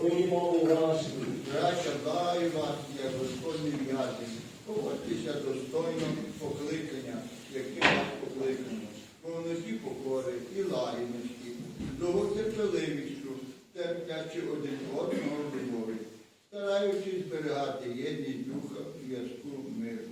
Твої мови уважні. Браття, дай вас, як Господні в'язні, поводьтеся достойно покликання, яке вас покликано, повноті покори і лагідності, довготерпеливістю, терплячи один одного любові, стараючись зберігати єдність духа зв'язку миру.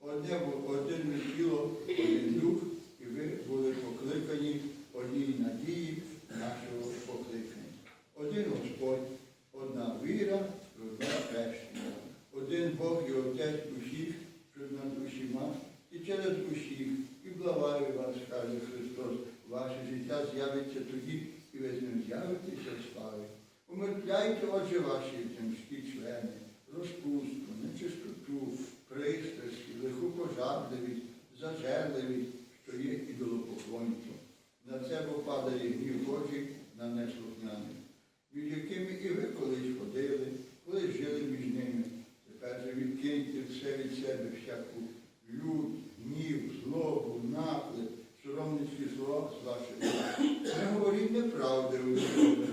Одне один дух, і ви були покликані одній надії нашого покликання. Один Господь, одна віра, одне хрещення. Один Бог і Отець усіх, що над усіма, і через усіх, і благаю вас, каже Христос, ваше життя з'явиться тоді, і ви з ним з'явитеся в славі. Умертвляйте, отже, ваші земські члени, розпусту, нечистоту, пристрасті, лиху пожадливість, зажерливість, що є ідолопоклонство. На це попадає гнів Божий на неслухняних, між якими і ви колись ходили, колись жили між ними. Тепер же відкиньте все від себе всяку лють, гнів, злобу, наклеп, соромницькі слова з ваших уст. Не говоріть неправди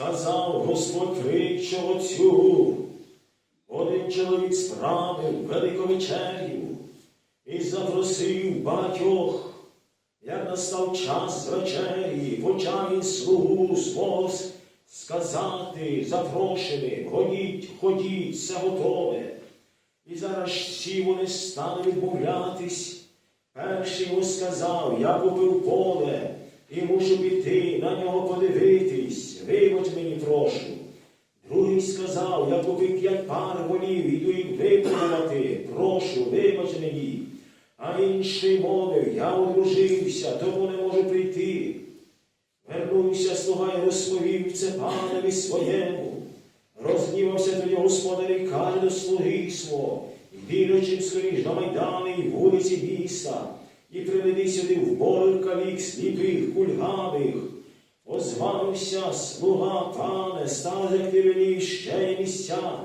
Сказав Господь притчу оцю, один чоловік справив велику вечерю і запросив багатьох, як настав час вечері, почав слугу свого сказати запрошений, ходіть, ходіть, все готове. І зараз всі вони стали відмовлятись. Перший сказав, я купив поле і мушу піти на нього подивитись. Вибач мені прошу. Другий сказав, я купив п'ять пар волів, іду їх випробувати. Прошу, вибач мені. А інший мовив, я одружився, тому не можу прийти. Вернувся слуга і розповів це панові своєму. Розгнівався тоді господар і каже до слуги свого, йди чим скоріш на майдани і вулиці міста, і приведи сюди в калік, сліпих, кульгавих. Озвався слуга, пане, став як ти велів ще й місця.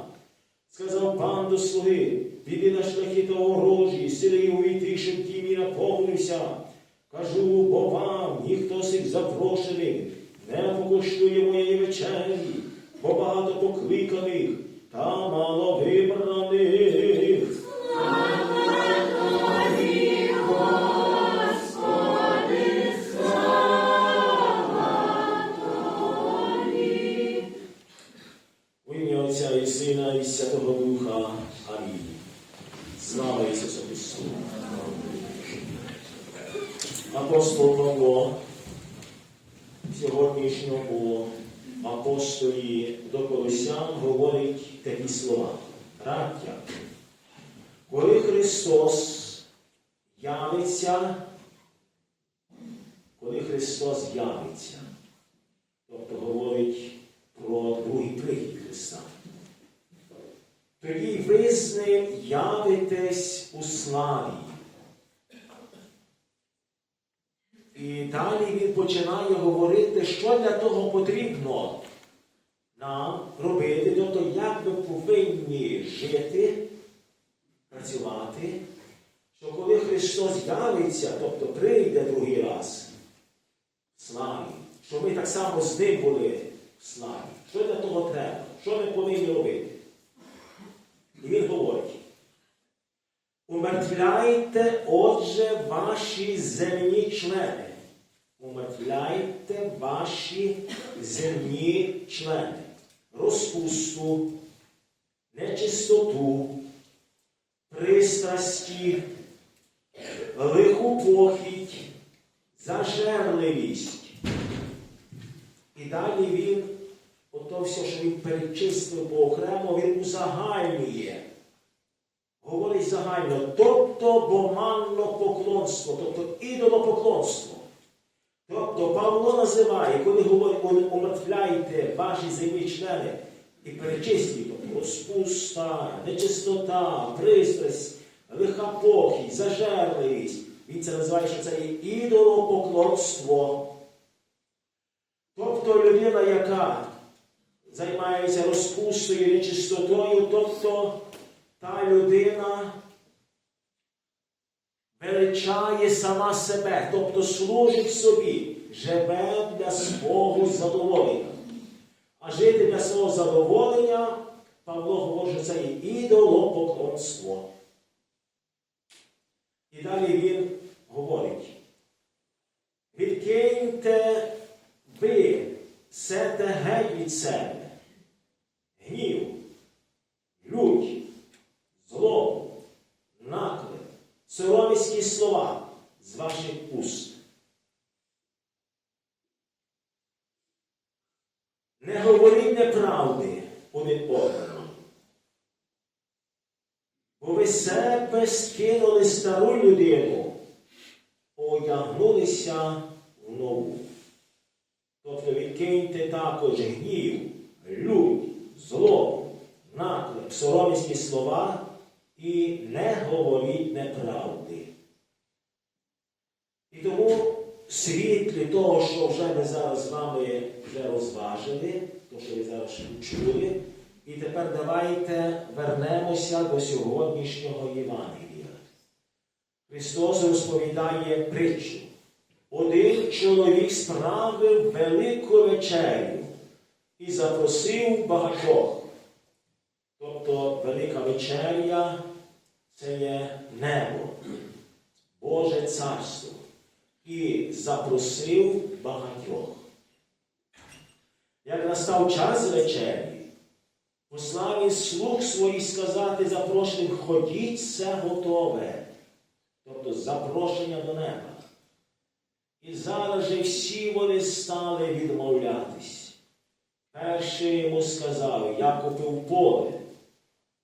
Сказав пан до слуги, піди на шляхи та рожі, сили увійти, щоб тім і наповнився. Кажу, і Сина, і Святого Духа. Амінь. Слава Ісусу Христу. Апостол Павло сьогоднішньому апостолі до Колосян говорить такі слова. Браття, коли Христос явиться, коли Христос явиться, тобто говорить про другий прихід Христа, тоді ви з ним явитесь у славі. І далі він починає говорити, що для того потрібно нам робити, тобто як ми повинні жити, працювати, що коли Христос явиться, тобто прийде другий раз в славі, що ми так само з ним були в славі. Що для того треба? Що ми повинні робити? І він говорить. Умертвляйте, отже, ваші земні члени. Умертвляйте ваші земні члени. Розпусту, нечистоту, пристрасті, лиху похідь, зажерливість. І далі він, ото все, що він перечислив поокремо, він узагальнює. Говорить загально, тобто боманно поклонство, тобто ідолопоклонство. Тобто Павло називає, коли говорить, умертвляйте ваші земні члени і перечислює, тобто розпуста, нечистота, пристрасть, лиха похідь, зажерливість. Він це називає, що це є ідолопоклонство. Тобто людина, яка займається розпустою, нечистотою, тобто та людина величає сама себе, тобто служить собі, живе для свого задоволення. А жити для свого задоволення, Павло говорить, що це є ідолопоклонство. І далі він говорить, відкиньте ви сете геть від себе, гнів, лють, злобу, наклеп, сороміські слова з ваших уст. Не говоріть неправди один одному. Бо ви себе скинули стару людину, одягнулися в нову. Тобто відкиньте також гнів, лють, злобу, наклеп, сороміські слова і не говоріть неправди. І тому світлі того, що вже ми зараз з вами вже розважили, то, що ви зараз чули, і тепер давайте вернемося до сьогоднішнього Євангелія. Христос розповідає притчу. Один чоловік справив велику вечерю і запросив багатьох. Тобто велика вечеря це є небо, Боже царство. І запросив багатьох. Як настав час вечері, послав він слуг своїх сказати запрошеним, ходіть, все готове. Тобто запрошення до неба. І зараз же всі вони стали відмовлятись. Перший йому сказав, я купив поле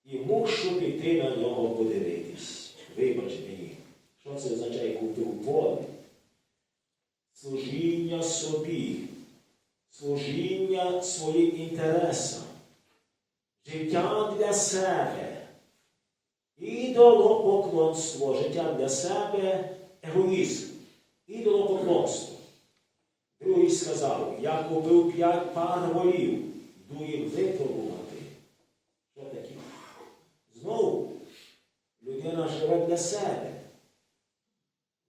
і мушу піти на нього подивитись. Вибач мені, що це означає купив поле? Служіння собі, служіння своїм інтересам, життя для себе, ідолопоклонство, життя для себе, егоїзм, ідолопоклонство. Другий сказав, я купив п'ять пар волів, йду їх випробувати. Що таке? Знову, людина живе для себе.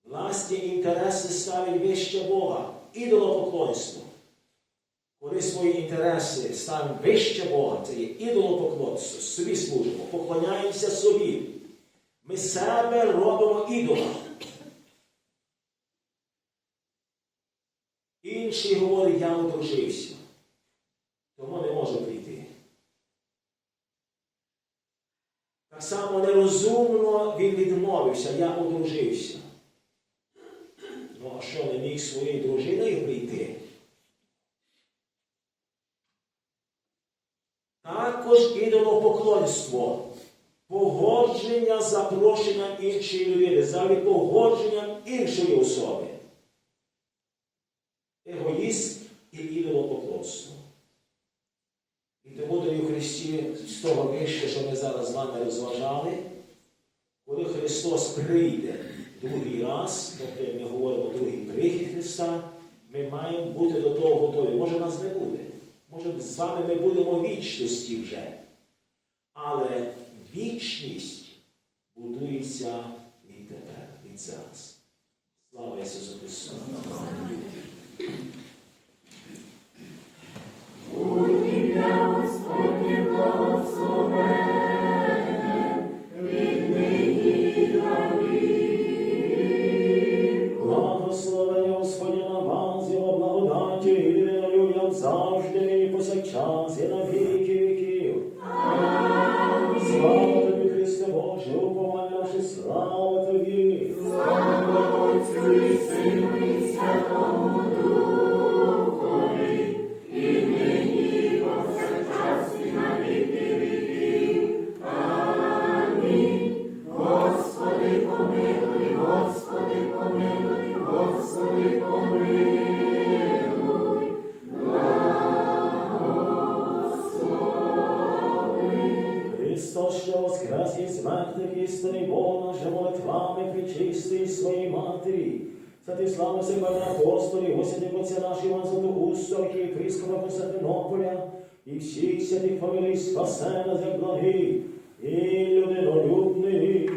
Власні інтереси ставить вище Бога. Ідолопоклонство. Коли свої інтереси ставимо вище Бога, це є ідолопоклонство. Собі служимо, поклоняємося собі. Ми себе робимо ідолом. Інший говорить, я одружився. Тому не може прийти. Так само нерозумно він відмовився, я одружився. Ну, а що не міг своєю дружиною прийти? Також ідолопоклонство. Погодження запрошення іншої людини, взагалі погодженням іншої особи. Егоїзм і ідолопоклонство. І тому, дорогі Христі, з того вище, що ми зараз з вами розважали, коли Христос прийде другий раз, тобто ми говоримо другий прихід Христа, ми маємо бути до того готові. Може нас не буде. Може з вами ми будемо вічності вже. Але вічність будується від тепер, від зараз. Слава Ісусу Христу! Мертвих істини наше молитвами причистий своїй матері. Святий слава себе на апостолі, Господи, Отця наш Іван Златоуста, єпископа Константинополя, і всіх святих помилуй, спасе нас, як і людинолюбний.